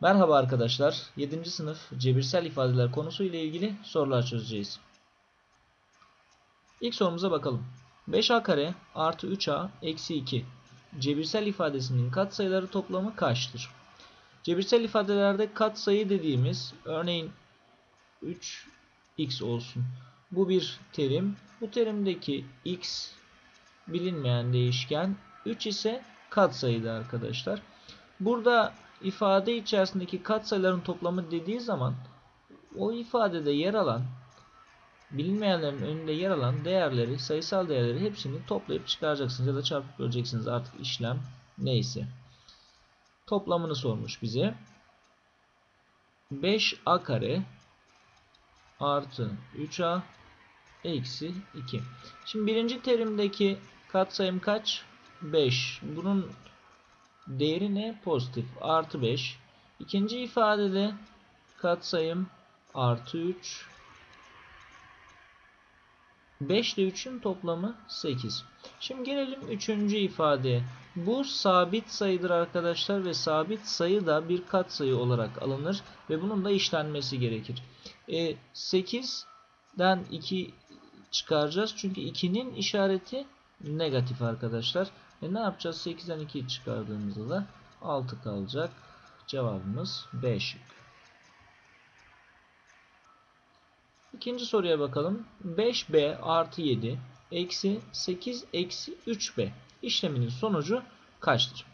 Merhaba arkadaşlar. 7. sınıf cebirsel ifadeler konusu ile ilgili sorular çözeceğiz. İlk sorumuza bakalım. 5a kare artı 3a eksi 2 cebirsel ifadesinin katsayıları toplamı kaçtır? Cebirsel ifadelerde katsayı dediğimiz örneğin 3x olsun. Bu bir terim. Bu terimdeki x bilinmeyen değişken 3 ise katsayıda arkadaşlar. Burada ifade içerisindeki katsayıların toplamı dediği zaman o ifadede yer alan bilinmeyenlerin önünde yer alan değerleri, sayısal değerleri hepsini toplayıp çıkaracaksınız ya da çarpıp böleceksiniz artık işlem neyse. Toplamını sormuş bize. 5a kare artı 3a eksi 2. Şimdi birinci terimdeki katsayım kaç? 5. Bunun değeri ne? Pozitif. Artı 5. İkinci ifadede katsayım artı 3. 5 ile 3'ün toplamı 8. Şimdi gelelim 3. ifadeye. Bu sabit sayıdır arkadaşlar ve sabit sayı da bir katsayı olarak alınır ve bunun da işlenmesi gerekir. E, 8'den 2 çıkaracağız çünkü 2'nin işareti negatif arkadaşlar. E ne yapacağız? 8'den 2'yi çıkardığımızda da 6 kalacak. Cevabımız B şık. İkinci soruya bakalım. 5B artı 7 eksi 8 eksi 3B işleminin sonucu kaçtır?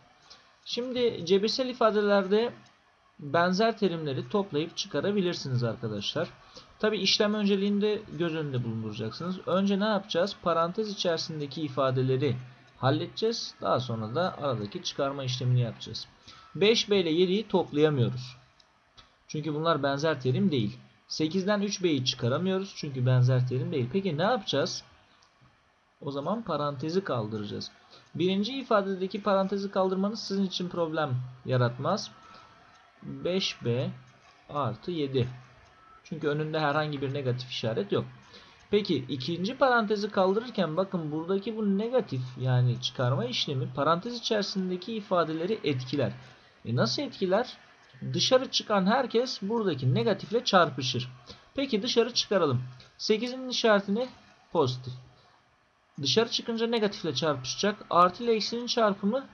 Şimdi cebirsel ifadelerde benzer terimleri toplayıp çıkarabilirsiniz arkadaşlar. Tabi işlem önceliğinde göz önünde bulunduracaksınız. Önce ne yapacağız? Parantez içerisindeki ifadeleri halledeceğiz. Daha sonra da aradaki çıkarma işlemini yapacağız. 5B ile 7'yi toplayamıyoruz. Çünkü bunlar benzer terim değil. 8'den 3B'yi çıkaramıyoruz. Çünkü benzer terim değil. Peki ne yapacağız? O zaman parantezi kaldıracağız. Birinci ifadedeki parantezi kaldırmanız sizin için problem yaratmaz. 5B artı 7. Çünkü önünde herhangi bir negatif işaret yok. Peki ikinci parantezi kaldırırken bakın buradaki bu negatif yani çıkarma işlemi parantez içerisindeki ifadeleri etkiler. E nasıl etkiler? Dışarı çıkan herkes buradaki negatifle çarpışır. Peki dışarı çıkaralım. 8'in işaretini pozitif. Dışarı çıkınca negatifle çarpışacak. Artı ile eksinin çarpımı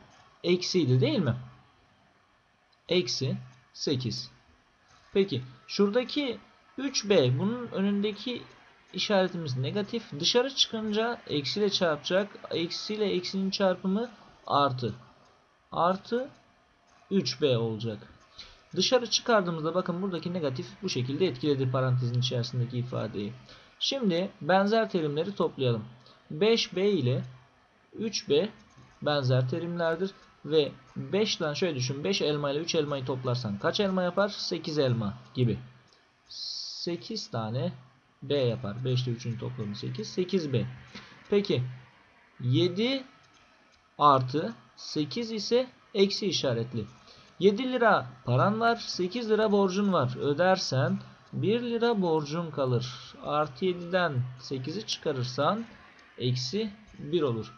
eksiydi değil mi? Eksi 8. Peki şuradaki 3b bunun önündeki işaretimiz negatif. Dışarı çıkınca eksiyle çarpacak. Eksiyle eksinin çarpımı artı. Artı 3b olacak. Dışarı çıkardığımızda bakın buradaki negatif bu şekilde etkiledi parantezin içerisindeki ifadeyi. Şimdi benzer terimleri toplayalım. 5b ile 3b benzer terimlerdir. Ve 5'ten şöyle düşün. 5 elma ile 3 elmayı toplarsan kaç elma yapar? 8 elma gibi. 8 tane B yapar. 5 ile 3'ün toplamı 8. 8B. Peki 7 artı 8 ise eksi işaretli. 7 lira paran var. 8 lira borcun var. Ödersen 1 lira borcun kalır. Artı 7'den 8'i çıkarırsan eksi 1 olur.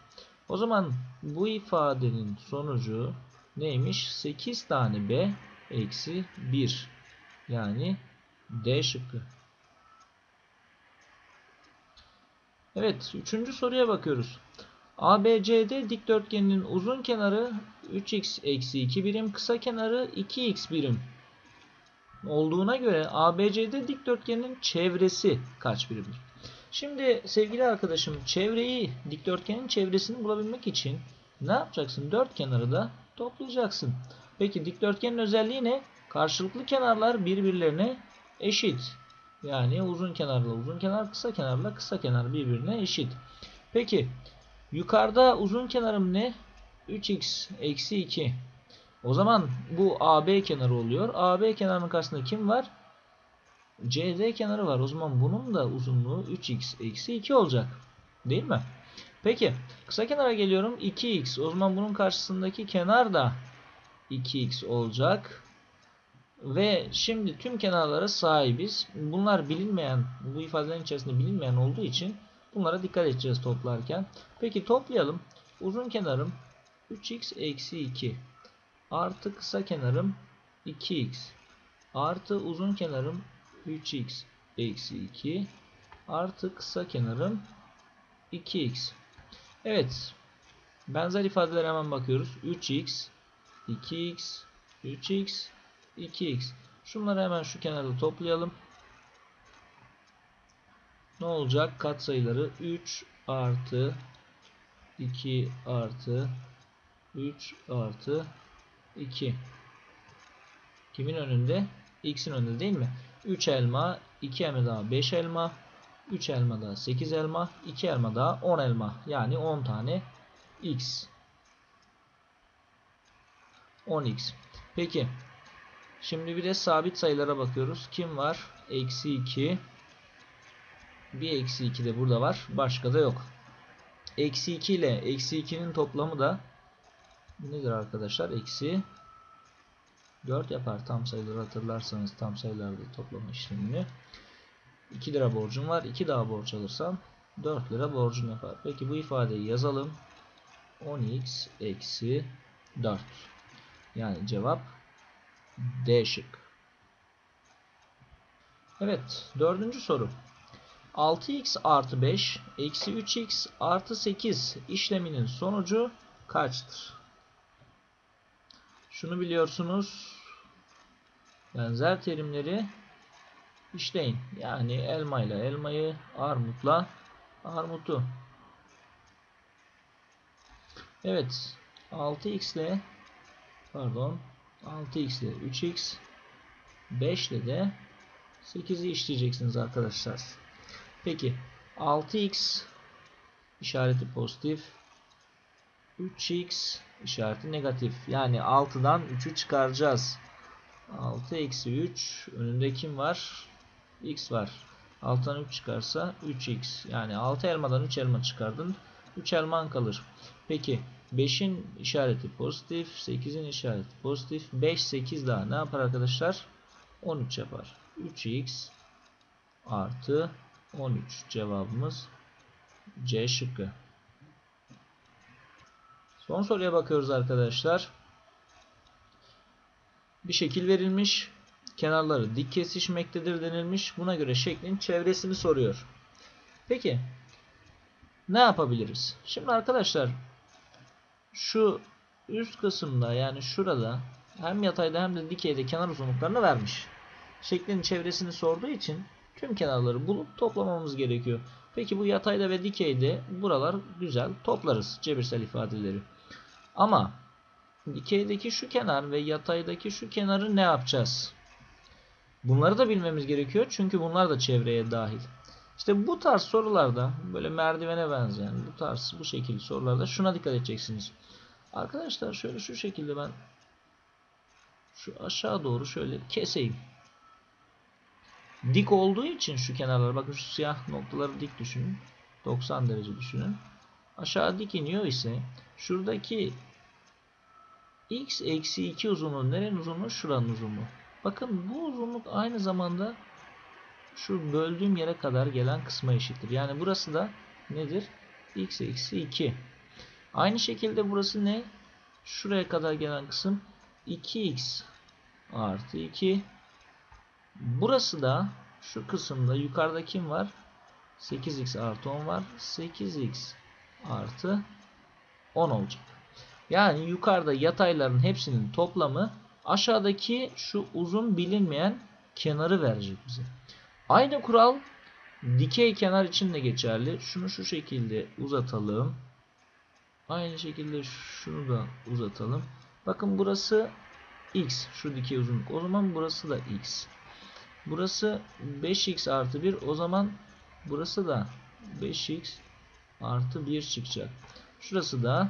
O zaman bu ifadenin sonucu neymiş? 8 tane B eksi 1. Yani D şıkkı. Evet. Üçüncü soruya bakıyoruz. ABCD dikdörtgeninin uzun kenarı 3x eksi 2 birim, kısa kenarı 2x birim olduğuna göre ABCD dikdörtgeninin çevresi kaç birimdir? Şimdi sevgili arkadaşım çevreyi, dikdörtgenin çevresini bulabilmek için ne yapacaksın? Dört kenarı da toplayacaksın. Peki dikdörtgenin özelliği ne? Karşılıklı kenarlar birbirlerine eşit. Yani uzun kenarla uzun kenar, kısa kenarla kısa kenar birbirine eşit. Peki yukarıda uzun kenarım ne? 3x eksi 2. O zaman bu AB kenarı oluyor. AB kenarının karşısında kim var? CD kenarı var. O zaman bunun da uzunluğu 3x eksi 2 olacak. Değil mi? Peki kısa kenara geliyorum. 2x. O zaman bunun karşısındaki kenar da 2x olacak. Ve şimdi tüm kenarlara sahibiz. Bunlar bilinmeyen, bu ifadelerin içerisinde bilinmeyen olduğu için bunlara dikkat edeceğiz toplarken. Peki toplayalım. Uzun kenarım 3x eksi 2 artı kısa kenarım 2x artı uzun kenarım 3x eksi 2 artı kısa kenarım 2x. Evet. Benzer ifadelere hemen bakıyoruz. 3x 2x 3x 2x. Şunları hemen şu kenarda toplayalım. Ne olacak? Katsayıları 3 artı 2 artı 3 artı 2. Kimin önünde? X'in önünde değil mi? 3 elma, 2 elma daha 5 elma, 3 elma daha 8 elma, 2 elma daha 10 elma. Yani 10 tane X. 10X. Peki. Şimdi bir de sabit sayılara bakıyoruz. Kim var? Eksi 2. Bir eksi 2 de burada var. Başka da yok. Eksi 2 ile eksi 2'nin toplamı da nedir arkadaşlar? Eksi 4 yapar. Tam sayıları hatırlarsanız tam sayılarda toplama işlemini. 2 lira borcum var. 2 daha borç alırsam 4 lira borcum yapar. Peki bu ifadeyi yazalım. 10x eksi 4. Yani cevap D şık. Evet. Dördüncü soru. 6x artı 5 eksi 3x artı 8 işleminin sonucu kaçtır? Şunu biliyorsunuz. Benzer terimleri işleyin. Yani elma ile elmayı, armutla armutu. Evet. 6x ile pardon 6x ile 3x 5 ile de 8'i işleyeceksiniz arkadaşlar. Peki 6x işareti pozitif 3x işareti negatif. Yani 6'dan 3'ü çıkaracağız. 6 eksi 3 önünde kim var? x var. 6'dan 3 çıkarsa 3x. Yani 6 elmadan 3 elma çıkardın. 3 elman kalır. Peki 5'in işareti pozitif. 8'in işareti pozitif. 5 8 daha ne yapar arkadaşlar? 13 yapar. 3x artı 13 cevabımız C şıkkı. Son soruya bakıyoruz arkadaşlar. Bir şekil verilmiş. Kenarları dik kesişmektedir denilmiş. Buna göre şeklin çevresini soruyor. Peki ne yapabiliriz? Şimdi arkadaşlar şu üst kısımda yani şurada hem yatayda hem de dikeyde kenar uzunluklarını vermiş. Şeklin çevresini sorduğu için tüm kenarları bulup toplamamız gerekiyor. Peki bu yatayda ve dikeyde buralar güzel toplarız cebirsel ifadeleri. Ama dikeydeki şu kenar ve yataydaki şu kenarı ne yapacağız? Bunları da bilmemiz gerekiyor. Çünkü bunlar da çevreye dahil. İşte bu tarz sorularda böyle merdivene benzeyen bu tarz bu şekilde sorularda şuna dikkat edeceksiniz. Arkadaşlar şöyle şu şekilde ben şu aşağı doğru şöyle keseyim. Dik olduğu için şu kenarlar bakın şu siyah noktaları dik düşünün. 90 derece düşünün. Aşağı dik iniyor ise şuradaki x eksi 2 uzunluğu nerenin uzunluğu? Şuranın uzunluğu. Bakın bu uzunluk aynı zamanda şu böldüğüm yere kadar gelen kısma eşittir. Yani burası da nedir? x eksi 2. Aynı şekilde burası ne? Şuraya kadar gelen kısım 2x artı 2. Burası da şu kısımda yukarıda kim var? 8x artı 10 var. 8x artı 10 olacak. Yani yukarıda yatayların hepsinin toplamı aşağıdaki şu uzun bilinmeyen kenarı verecek bize. Aynı kural dikey kenar için de geçerli. Şunu şu şekilde uzatalım. Aynı şekilde şunu da uzatalım. Bakın burası x. Şu dikey uzunluk. O zaman burası da x. Burası 5x artı 1. O zaman burası da 5x artı 1 çıkacak. Şurası da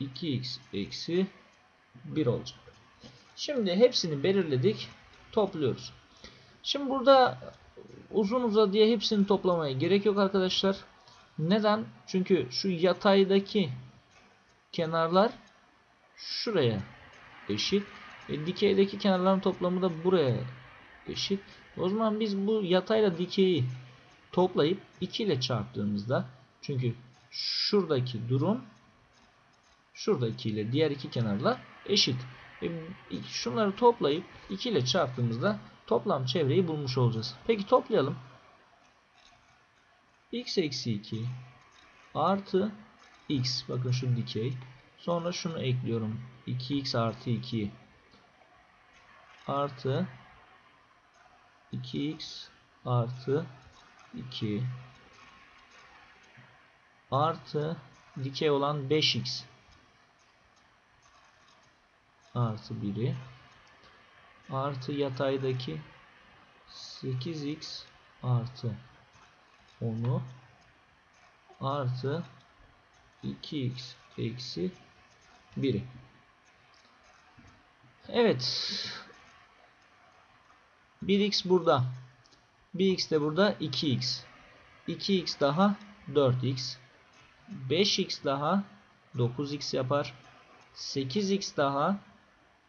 2x eksi 1 olacak. Şimdi hepsini belirledik. Topluyoruz. Şimdi burada uzun uzadıya hepsini toplamaya gerek yok arkadaşlar. Neden? Çünkü şu yataydaki kenarlar şuraya eşit. Ve dikeydeki kenarların toplamı da buraya eşit. O zaman biz bu yatayla dikeyi toplayıp 2 ile çarptığımızda çünkü şuradaki durum şuradaki ile diğer iki kenarla eşit. E, şunları toplayıp 2 ile çarptığımızda toplam çevreyi bulmuş olacağız. Peki toplayalım. x eksi 2 artı x. Bakın şu dikey. Sonra şunu ekliyorum. 2x artı 2 artı 2x artı 2 artı dikey olan 5x artı 1'i artı yataydaki 8x artı 10'u artı 2x eksi 1'i. Evet. 1x burada. 1x de burada 2x. 2x daha 4x. 5x daha 9x yapar. 8x daha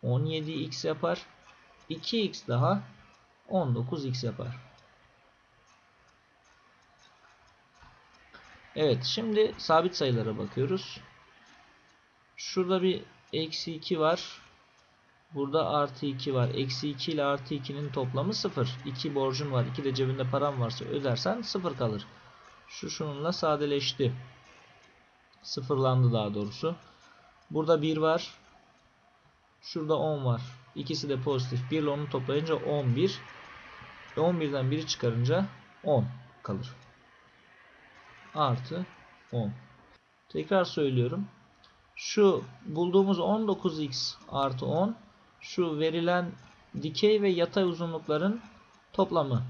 17x yapar. 2x daha 19x yapar. Evet şimdi sabit sayılara bakıyoruz. Şurada bir eksi 2 var. Burada artı 2 var. Eksi 2 ile artı 2'nin toplamı 0. 2 borcun var. 2 de cebinde param varsa ödersen 0 kalır. Şu şununla sadeleşti. Sıfırlandı daha doğrusu. Burada 1 var. Şurada 10 var. İkisi de pozitif. 1 ile 10'u toplayınca 11. 11'den 1'i çıkarınca 10 kalır. Artı 10. Tekrar söylüyorum. Şu bulduğumuz 19x artı 10 şu verilen dikey ve yatay uzunlukların toplamı.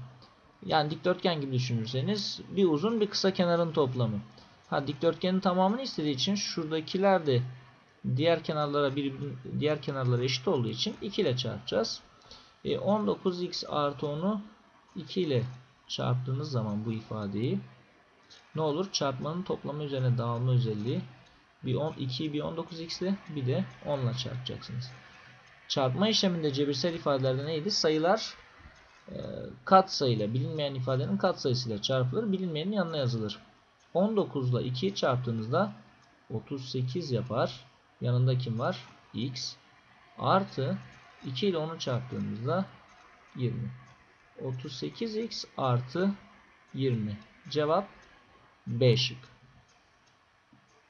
Yani dikdörtgen gibi düşünürseniz bir uzun bir kısa kenarın toplamı. Ha dikdörtgenin tamamını istediği için şuradakiler de diğer kenarlara bir diğer kenarlara eşit olduğu için 2 ile çarpacağız. E, 19x artı 10'u 2 ile çarptığınız zaman bu ifadeyi ne olur? Çarpmanın toplamı üzerine dağılma özelliği bir 10, 2'yi bir 19x ile bir de 10 ile çarpacaksınız. Çarpma işleminde cebirsel ifadelerde neydi? Sayılar e, kat sayıyla bilinmeyen ifadenin kat sayısıyla çarpılır. Bilinmeyenin yanına yazılır. 19 ile 2'yi çarptığınızda 38 yapar. Yanında kim var? x artı 2 ile 10'u çarptığımızda 20. 38x artı 20. Cevap B şık.